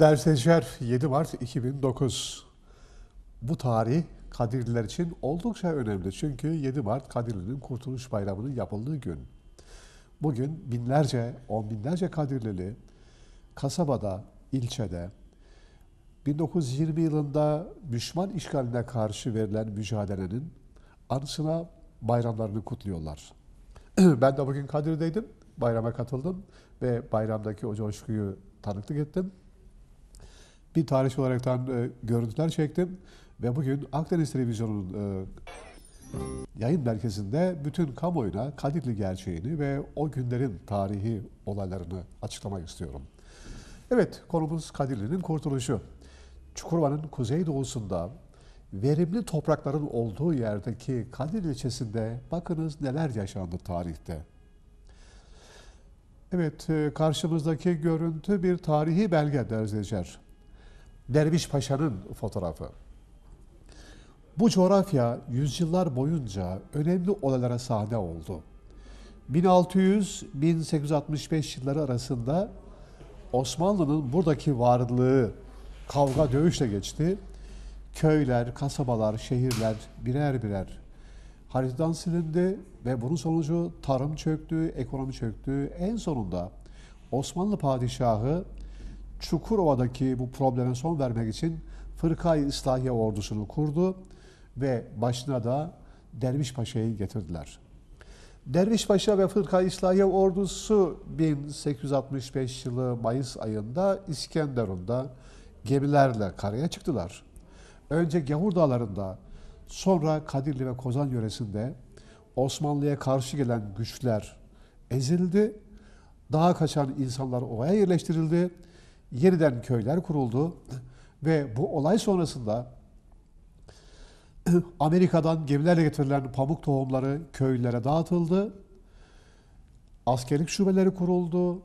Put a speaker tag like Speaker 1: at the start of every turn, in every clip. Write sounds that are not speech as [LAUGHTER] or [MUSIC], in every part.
Speaker 1: Dersecer 7 Mart 2009. Bu tarih Kadirliler için oldukça önemli. Çünkü 7 Mart Kadirli'nin Kurtuluş Bayramı'nın yapıldığı gün. Bugün binlerce, on binlerce Kadirlili kasabada, ilçede 1920 yılında düşman işgaline karşı verilen mücadelenin anısına bayramlarını kutluyorlar. [CLEARS THROAT] ben de bugün Kadir'deydim, bayrama katıldım ve bayramdaki o coşkuyu tanıklık ettim bir tarihçi olaraktan e, görüntüler çektim ve bugün Akdeniz Televizyonu'nun e, yayın merkezinde bütün kamuoyuna Kadirli gerçeğini ve o günlerin tarihi olaylarını açıklamak istiyorum. Evet, konumuz Kadirli'nin kurtuluşu. Çukurova'nın kuzeydoğusunda verimli toprakların olduğu yerdeki Kadir ilçesinde bakınız neler yaşandı tarihte. Evet, e, karşımızdaki görüntü bir tarihi belge Derzecer. Derviş Paşa'nın fotoğrafı. Bu coğrafya yüzyıllar boyunca önemli olaylara sahne oldu. 1600-1865 yılları arasında Osmanlı'nın buradaki varlığı kavga dövüşle geçti. Köyler, kasabalar, şehirler birer birer haritadan silindi ve bunun sonucu tarım çöktü, ekonomi çöktü. En sonunda Osmanlı padişahı Çukurova'daki bu probleme son vermek için Fırkayı İslahiye ordusunu kurdu ve başına da Derviş Paşa'yı getirdiler. Derviş Paşa ve Fırkayı İslahiye ordusu 1865 yılı Mayıs ayında İskenderun'da gemilerle karaya çıktılar. Önce Gavur Dağları'nda, sonra Kadirli ve Kozan yöresinde Osmanlı'ya karşı gelen güçler ezildi. Dağa kaçan insanlar ovaya yerleştirildi yeniden köyler kuruldu [CLEARS THROAT] ve bu olay sonrasında [CLEARS THROAT] Amerika'dan gemilerle getirilen pamuk tohumları köylere dağıtıldı. Askerlik şubeleri kuruldu.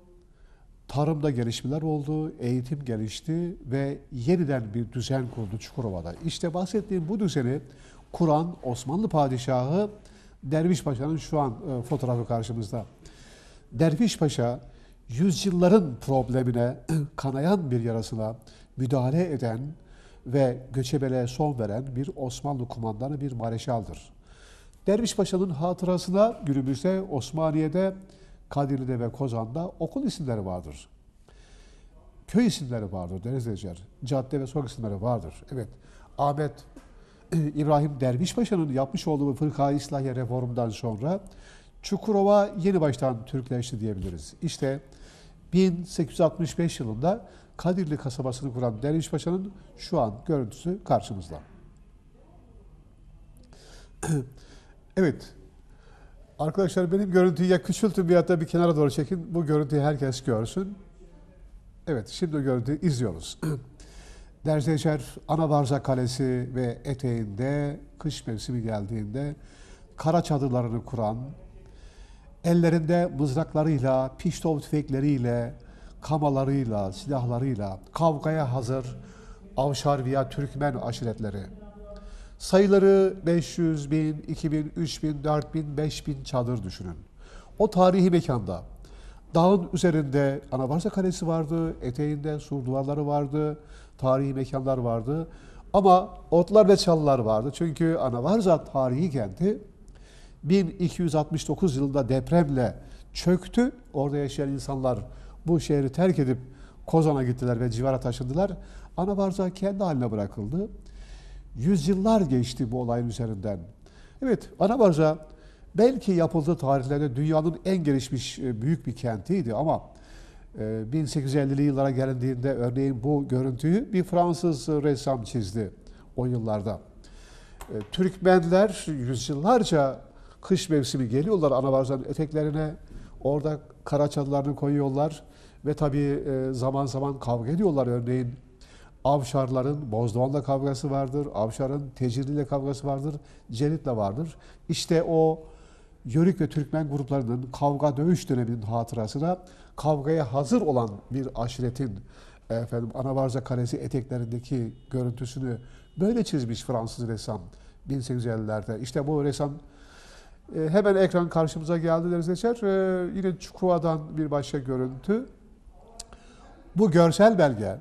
Speaker 1: Tarımda gelişmeler oldu, eğitim gelişti ve yeniden bir düzen kurdu Çukurova'da. İşte bahsettiğim bu düzeni kuran Osmanlı Padişahı Derviş Paşa'nın şu an e, fotoğrafı karşımızda. Derviş Paşa yüzyılların problemine, [CLEARS THROAT] kanayan bir yarasına müdahale eden ve göçebeliğe son veren bir Osmanlı kumandanı, bir mareşaldır. Derviş Paşa'nın hatırasına günümüzde Osmaniye'de, Kadirli'de ve Kozan'da okul isimleri vardır. Köy isimleri vardır Denizlicer. Cadde ve sokak isimleri vardır. Evet, Ahmet [CLEARS THROAT] İbrahim Derviş Paşa'nın yapmış olduğu fırka İslahiye reformdan sonra Çukurova yeni baştan Türkleşti diyebiliriz. İşte 1865 yılında Kadirli kasabasını kuran Derviş Paşa'nın şu an görüntüsü karşımızda. [CLEARS THROAT] evet. Arkadaşlar benim görüntüyü ya küçültün ya da bir kenara doğru çekin. Bu görüntüyü herkes görsün. Evet, şimdi görüntüyü izliyoruz. [CLEARS THROAT] Derzecer Anavarza Kalesi ve eteğinde kış mevsimi geldiğinde kara çadırlarını kuran, ellerinde mızraklarıyla, piştov tüfekleriyle, kamalarıyla, silahlarıyla kavgaya hazır Avşar veya Türkmen aşiretleri. Sayıları 500 bin, 2000, 3000, 4000, 5000 çadır düşünün. O tarihi mekanda dağın üzerinde Anavarsa Kalesi vardı, eteğinde sur duvarları vardı, tarihi mekanlar vardı. Ama otlar ve çalılar vardı. Çünkü Anavarza tarihi kenti 1269 yılında depremle çöktü. Orada yaşayan insanlar bu şehri terk edip Kozan'a gittiler ve civara taşındılar. Anabarza kendi haline bırakıldı. Yüzyıllar geçti bu olayın üzerinden. Evet, Anabarza belki yapıldığı tarihlerde dünyanın en gelişmiş e, büyük bir kentiydi ama 1850'li e, yıllara gelindiğinde örneğin bu görüntüyü bir Fransız ressam çizdi o yıllarda. E, Türkmenler yüzyıllarca kış mevsimi geliyorlar Anabarza'nın eteklerine. Orada kara çalılarını koyuyorlar. Ve tabii e, zaman zaman kavga ediyorlar. Örneğin Avşarların Bozdoğan'la kavgası vardır. Avşar'ın Tecirli'yle kavgası vardır. Celit'le vardır. İşte o Yörük ve Türkmen gruplarının kavga dövüş döneminin hatırasına kavgaya hazır olan bir aşiretin efendim Anavarza Kalesi eteklerindeki görüntüsünü böyle çizmiş Fransız ressam 1850'lerde. İşte bu ressam hemen ekran karşımıza geldi Deniz Geçer. E, yine Çukurova'dan bir başka görüntü. Bu görsel belge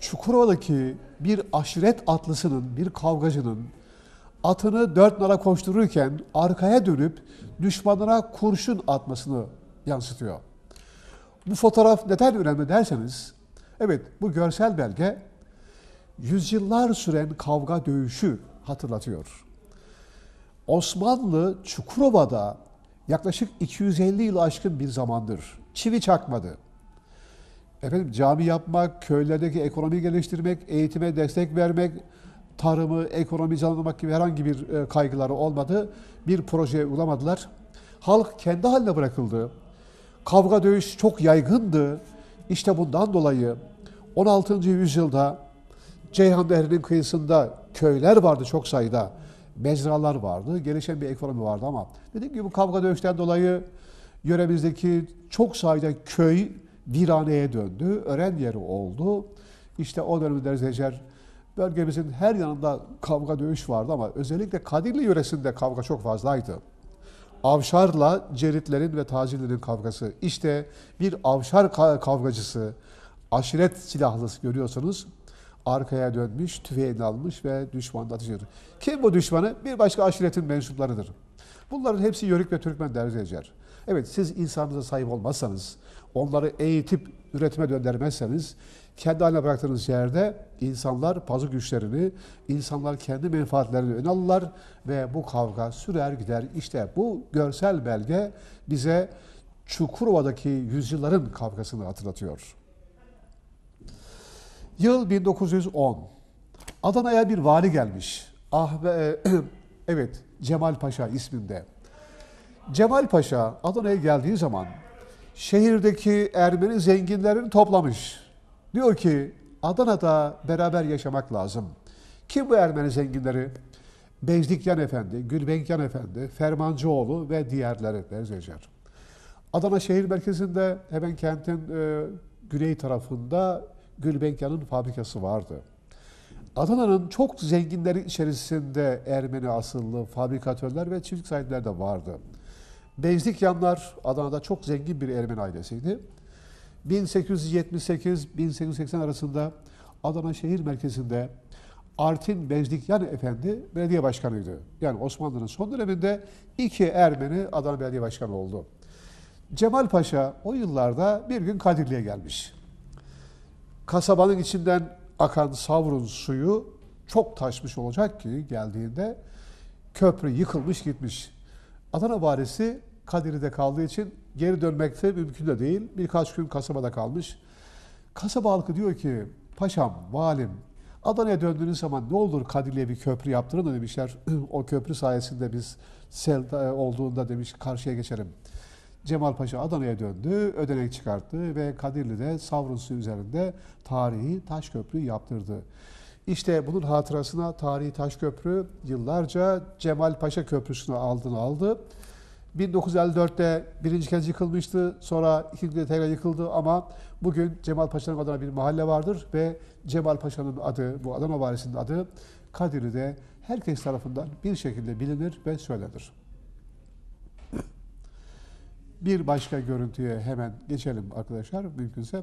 Speaker 1: Çukurova'daki bir aşiret atlısının, bir kavgacının atını dört nala koştururken arkaya dönüp düşmanına kurşun atmasını yansıtıyor. Bu fotoğraf neden önemli derseniz, evet bu görsel belge yüzyıllar süren kavga dövüşü hatırlatıyor. Osmanlı Çukurova'da yaklaşık 250 yıl aşkın bir zamandır çivi çakmadı. Efendim cami yapmak, köylerdeki ekonomi geliştirmek, eğitime destek vermek, tarımı, ekonomi canlandırmak gibi herhangi bir e, kaygıları olmadı. Bir proje uygulamadılar. Halk kendi haline bırakıldı. Kavga dövüş çok yaygındı. İşte bundan dolayı 16. yüzyılda Ceyhan Nehri'nin kıyısında köyler vardı çok sayıda. Mezralar vardı, gelişen bir ekonomi vardı ama dediğim gibi bu kavga dövüşten dolayı yöremizdeki çok sayıda köy viraneye döndü, öğren yeri oldu. İşte o dönemde Zecer bölgemizin her yanında kavga dövüş vardı ama özellikle Kadirli yöresinde kavga çok fazlaydı. Avşarla Ceritlerin ve Tacirlerin kavgası. İşte bir avşar kavgacısı, aşiret silahlısı görüyorsunuz. Arkaya dönmüş, tüfeğini almış ve düşmanla ateş ediyor. Kim bu düşmanı? Bir başka aşiretin mensuplarıdır. Bunların hepsi Yörük ve Türkmen derzi eder. Evet siz insanınıza sahip olmazsanız, onları eğitip üretime döndürmezseniz, kendi haline bıraktığınız yerde insanlar pazı güçlerini, insanlar kendi menfaatlerini ön alırlar ve bu kavga sürer gider. İşte bu görsel belge bize Çukurova'daki yüzyılların kavgasını hatırlatıyor. Yıl 1910. Adana'ya bir vali gelmiş. Ah be, [CLEARS THROAT] evet Cemal Paşa isminde. Cemal Paşa Adana'ya geldiği zaman şehirdeki Ermeni zenginlerini toplamış. Diyor ki Adana'da beraber yaşamak lazım. Kim bu Ermeni zenginleri? Bezdikyan Efendi, Gülbenkyan Efendi, Fermancıoğlu ve diğerleri benzecer. Adana şehir merkezinde hemen kentin e, güney tarafında Gülbenkyan'ın fabrikası vardı. Adana'nın çok zenginleri içerisinde Ermeni asıllı fabrikatörler ve çiftlik sahipleri de vardı. Bezdikyanlar Adana'da çok zengin bir Ermeni ailesiydi. 1878-1880 arasında Adana şehir merkezinde Artin Bezdikyan Efendi belediye başkanıydı. Yani Osmanlı'nın son döneminde iki Ermeni Adana Belediye Başkanı oldu. Cemal Paşa o yıllarda bir gün Kadirli'ye gelmiş. Kasabanın içinden akan savrun suyu çok taşmış olacak ki geldiğinde köprü yıkılmış gitmiş. Adana valisi Kadirli'de kaldığı için geri dönmekte mümkün de değil. Birkaç gün kasabada kalmış. Kasaba halkı diyor ki, paşam, valim, Adana'ya döndüğünüz zaman ne olur Kadirli'ye bir köprü yaptırın demişler. [CLEARS THROAT] o köprü sayesinde biz sel olduğunda demiş karşıya geçerim. Cemal Paşa Adana'ya döndü, ödenek çıkarttı ve Kadirli'de Savrun suyu üzerinde tarihi taş köprü yaptırdı. İşte bunun hatırasına tarihi taş köprü yıllarca Cemal Paşa Köprüsü'nü aldığını aldı. 1954'te birinci kez yıkılmıştı. Sonra ikinci kez tekrar yıkıldı ama bugün Cemal Paşa'nın adına bir mahalle vardır ve Cemal Paşa'nın adı, bu Adana Valisi'nin adı Kadirli'de herkes tarafından bir şekilde bilinir ve söylenir. Bir başka görüntüye hemen geçelim arkadaşlar mümkünse.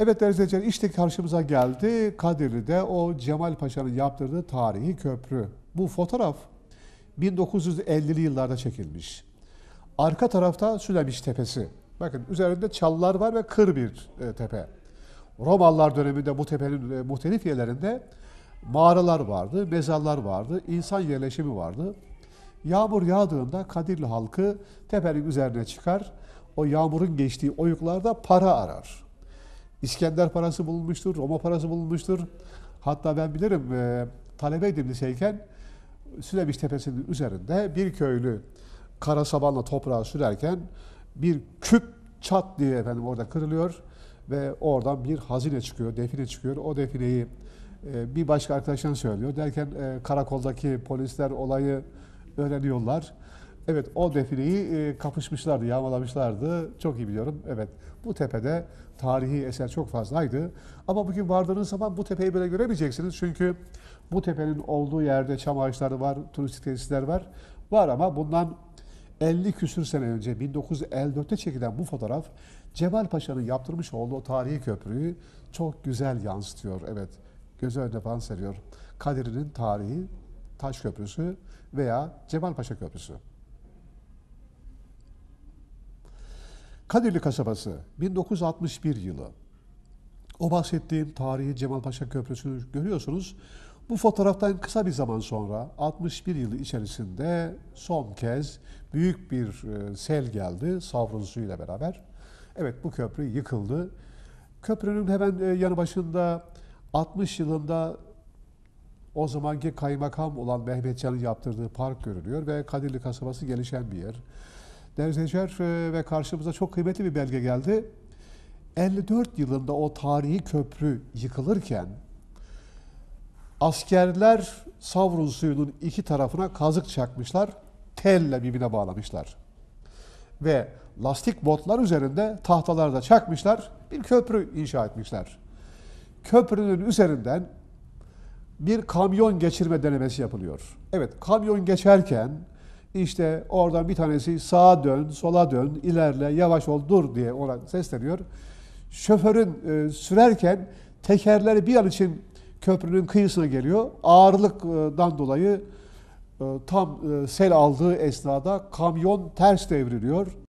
Speaker 1: Evet değerli izleyiciler işte karşımıza geldi Kadirli'de o Cemal Paşa'nın yaptırdığı tarihi köprü. Bu fotoğraf 1950'li yıllarda çekilmiş. Arka tarafta Sülemiş Tepesi. Bakın üzerinde çalılar var ve kır bir e, tepe. Romalılar döneminde bu tepenin e, muhtelif yerlerinde mağaralar vardı, mezarlar vardı, insan yerleşimi vardı. Yağmur yağdığında Kadirli halkı tepenin üzerine çıkar. O yağmurun geçtiği oyuklarda para arar. İskender parası bulunmuştur, Roma parası bulunmuştur. Hatta ben bilirim e, talebeydim liseyken Sülemiş Tepesi'nin üzerinde bir köylü kara sabanla toprağı sürerken bir küp çat diye efendim orada kırılıyor ve oradan bir hazine çıkıyor, define çıkıyor. O defineyi e, bir başka arkadaştan söylüyor. Derken e, karakoldaki polisler olayı öğreniyorlar. Evet o defineyi e, kapışmışlardı, yağmalamışlardı. Çok iyi biliyorum. Evet bu tepede tarihi eser çok fazlaydı. Ama bugün vardığınız zaman bu tepeyi böyle göremeyeceksiniz. Çünkü bu tepenin olduğu yerde çam ağaçları var, turistik tesisler var. Var ama bundan 50 küsür sene önce 1954'te çekilen bu fotoğraf Cemal Paşa'nın yaptırmış olduğu tarihi köprüyü çok güzel yansıtıyor. Evet, göz önüne falan seriyor. Kadir'in tarihi Taş Köprüsü veya Cemal Paşa Köprüsü. Kadirli kasabası 1961 yılı. O bahsettiğim tarihi Cemal Paşa Köprüsü'nü görüyorsunuz. Bu fotoğraftan kısa bir zaman sonra 61 yılı içerisinde son kez büyük bir e, sel geldi savrulusuyla beraber. Evet bu köprü yıkıldı. Köprünün hemen e, yanı başında 60 yılında o zamanki kaymakam olan Mehmetcan'ın yaptırdığı park görülüyor ve Kadirli kasabası gelişen bir yer. İzleyiciler e, ve karşımıza çok kıymetli bir belge geldi. 54 yılında o tarihi köprü yıkılırken askerler Savrun suyunun iki tarafına kazık çakmışlar, telle birbirine bağlamışlar. Ve lastik botlar üzerinde tahtalar da çakmışlar, bir köprü inşa etmişler. Köprünün üzerinden bir kamyon geçirme denemesi yapılıyor. Evet, kamyon geçerken işte oradan bir tanesi sağa dön, sola dön, ilerle, yavaş ol, dur diye ona sesleniyor. Şoförün e, sürerken tekerleri bir an için köprünün kıyısına geliyor. Ağırlıktan dolayı e, tam e, sel aldığı esnada kamyon ters devriliyor.